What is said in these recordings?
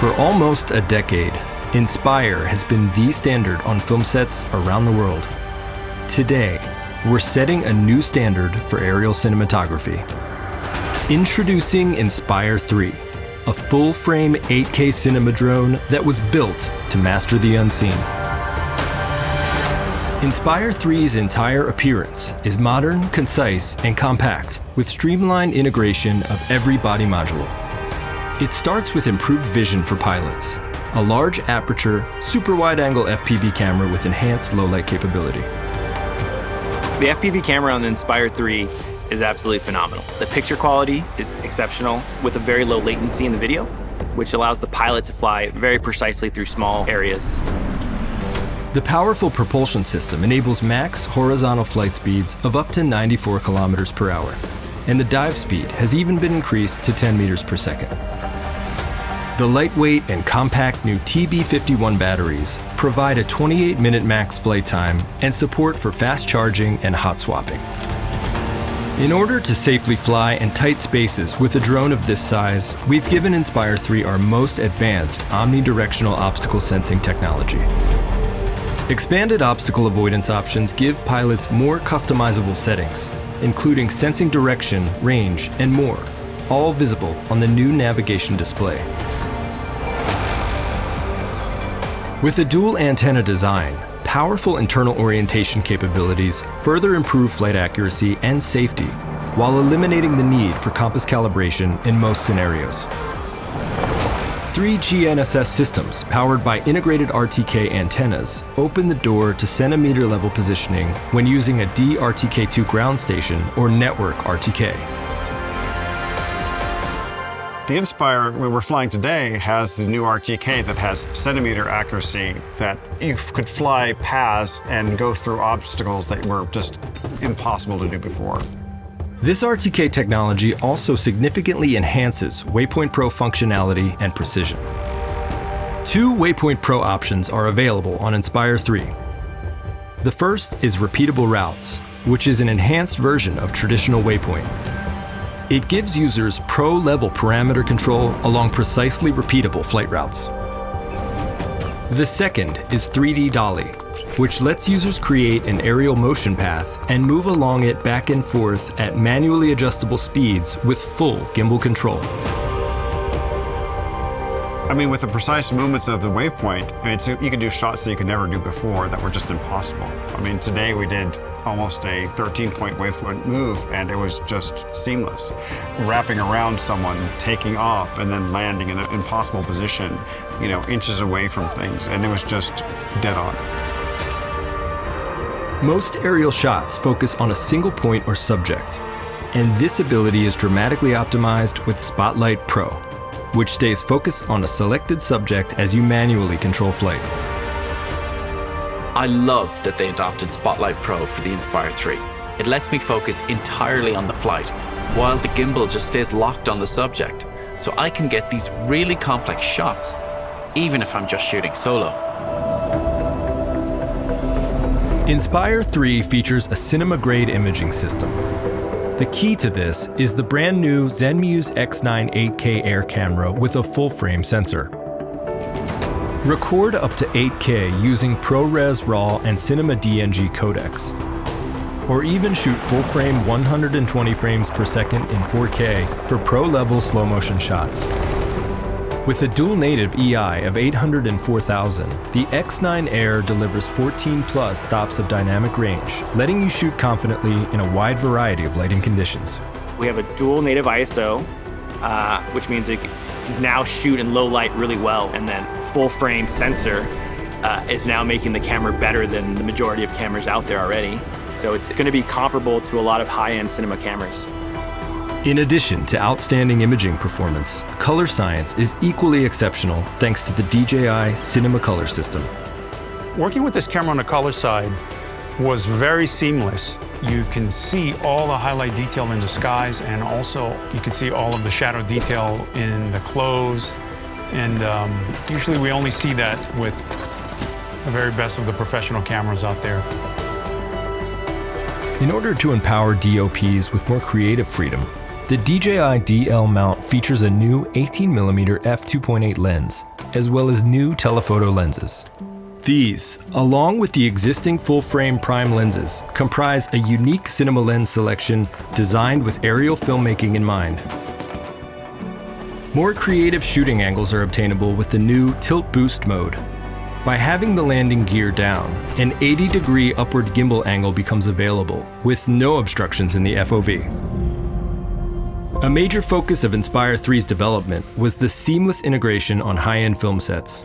For almost a decade, Inspire has been the standard on film sets around the world. Today, we're setting a new standard for aerial cinematography. Introducing Inspire 3, a full frame 8K cinema drone that was built to master the unseen. Inspire 3's entire appearance is modern, concise, and compact, with streamlined integration of every body module. It starts with improved vision for pilots, a large aperture, super wide angle FPV camera with enhanced low light capability. The FPV camera on the Inspire 3 is absolutely phenomenal. The picture quality is exceptional with a very low latency in the video, which allows the pilot to fly very precisely through small areas. The powerful propulsion system enables max horizontal flight speeds of up to 94 kilometers per hour, and the dive speed has even been increased to 10 meters per second. The lightweight and compact new TB51 batteries provide a 28 minute max flight time and support for fast charging and hot swapping. In order to safely fly in tight spaces with a drone of this size, we've given Inspire 3 our most advanced omnidirectional obstacle sensing technology. Expanded obstacle avoidance options give pilots more customizable settings, including sensing direction, range, and more, all visible on the new navigation display. With a dual antenna design, powerful internal orientation capabilities further improve flight accuracy and safety while eliminating the need for compass calibration in most scenarios. Three GNSS systems powered by integrated RTK antennas open the door to centimeter level positioning when using a DRTK2 ground station or network RTK. The Inspire, we're flying today, has the new RTK that has centimeter accuracy that you could fly paths and go through obstacles that were just impossible to do before. This RTK technology also significantly enhances Waypoint Pro functionality and precision. Two Waypoint Pro options are available on Inspire 3. The first is Repeatable Routes, which is an enhanced version of traditional Waypoint. It gives users pro level parameter control along precisely repeatable flight routes. The second is 3D Dolly, which lets users create an aerial motion path and move along it back and forth at manually adjustable speeds with full gimbal control. I mean, with the precise movements of the waypoint, I mean, you can do shots that you could never do before that were just impossible. I mean, today we did almost a 13 point waypoint move and it was just seamless. Wrapping around someone, taking off, and then landing in an impossible position, you know, inches away from things, and it was just dead on. Most aerial shots focus on a single point or subject, and this ability is dramatically optimized with Spotlight Pro, which stays focused on a selected subject as you manually control flight. I love that they adopted Spotlight Pro for the Inspire 3. It lets me focus entirely on the flight, while the gimbal just stays locked on the subject, so I can get these really complex shots, even if I'm just shooting solo. Inspire 3 features a cinema grade imaging system. The key to this is the brand new Zenmuse X9 8K Air camera with a full frame sensor. Record up to 8K using ProRes RAW and Cinema DNG codecs. Or even shoot full frame 120 frames per second in 4K for pro level slow motion shots. With a dual native EI of 804,000, the X9 Air delivers 14 plus stops of dynamic range, letting you shoot confidently in a wide variety of lighting conditions. We have a dual native ISO, uh, which means it can now shoot in low light really well, and then full frame sensor uh, is now making the camera better than the majority of cameras out there already. So it's going to be comparable to a lot of high-end cinema cameras. In addition to outstanding imaging performance, color science is equally exceptional thanks to the DJI Cinema Color system. Working with this camera on the color side was very seamless. You can see all the highlight detail in the skies and also you can see all of the shadow detail in the clothes. And um, usually we only see that with the very best of the professional cameras out there. In order to empower DOPs with more creative freedom, The DJI DL mount features a new 18mm f2.8 lens, as well as new telephoto lenses. These, along with the existing full frame prime lenses, comprise a unique cinema lens selection designed with aerial filmmaking in mind. More creative shooting angles are obtainable with the new tilt boost mode. By having the landing gear down, an 80 degree upward gimbal angle becomes available with no obstructions in the FOV. A major focus of Inspire 3's development was the seamless integration on high end film sets.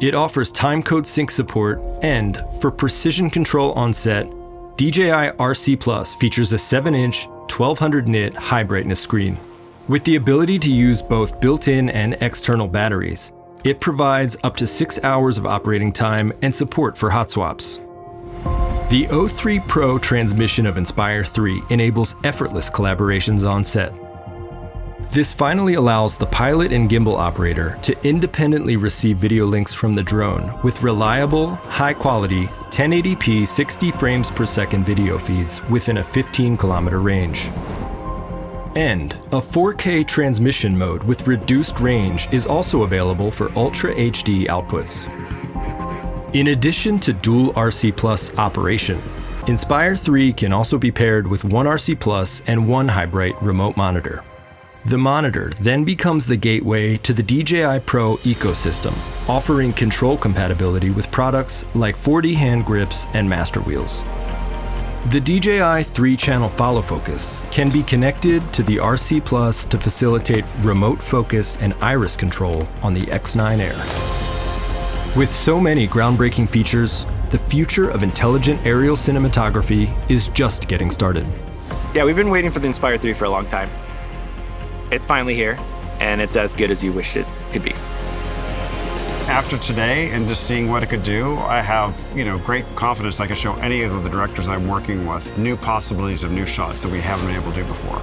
It offers timecode sync support, and for precision control on set, DJI RC Plus features a 7 inch, 1200 nit high brightness screen. With the ability to use both built in and external batteries, it provides up to 6 hours of operating time and support for hot swaps. The O3 Pro transmission of Inspire 3 enables effortless collaborations on set. This finally allows the pilot and gimbal operator to independently receive video links from the drone with reliable, high quality 1080p 60 frames per second video feeds within a 15 kilometer range. And a 4K transmission mode with reduced range is also available for Ultra HD outputs. In addition to dual RC Plus operation, Inspire 3 can also be paired with one RC Plus and one Highbright remote monitor. The monitor then becomes the gateway to the DJI Pro ecosystem, offering control compatibility with products like 4D hand grips and master wheels. The DJI 3 channel follow focus can be connected to the RC Plus to facilitate remote focus and iris control on the X9 Air. With so many groundbreaking features, the future of intelligent aerial cinematography is just getting started. Yeah, we've been waiting for the Inspire 3 for a long time. It's finally here, and it's as good as you wished it could be. After today and just seeing what it could do, I have, you know, great confidence I can show any of the directors I'm working with new possibilities of new shots that we haven't been able to do before.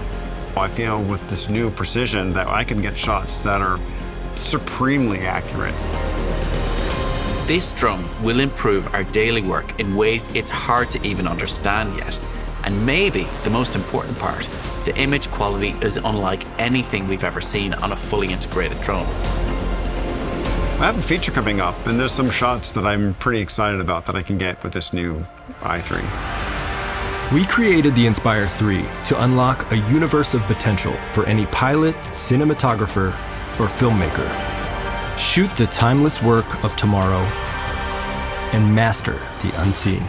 I feel with this new precision that I can get shots that are supremely accurate. This drone will improve our daily work in ways it's hard to even understand yet. And maybe the most important part, the image quality is unlike anything we've ever seen on a fully integrated drone. I have a feature coming up, and there's some shots that I'm pretty excited about that I can get with this new i3. We created the Inspire 3 to unlock a universe of potential for any pilot, cinematographer, or filmmaker. Shoot the timeless work of tomorrow and master the unseen.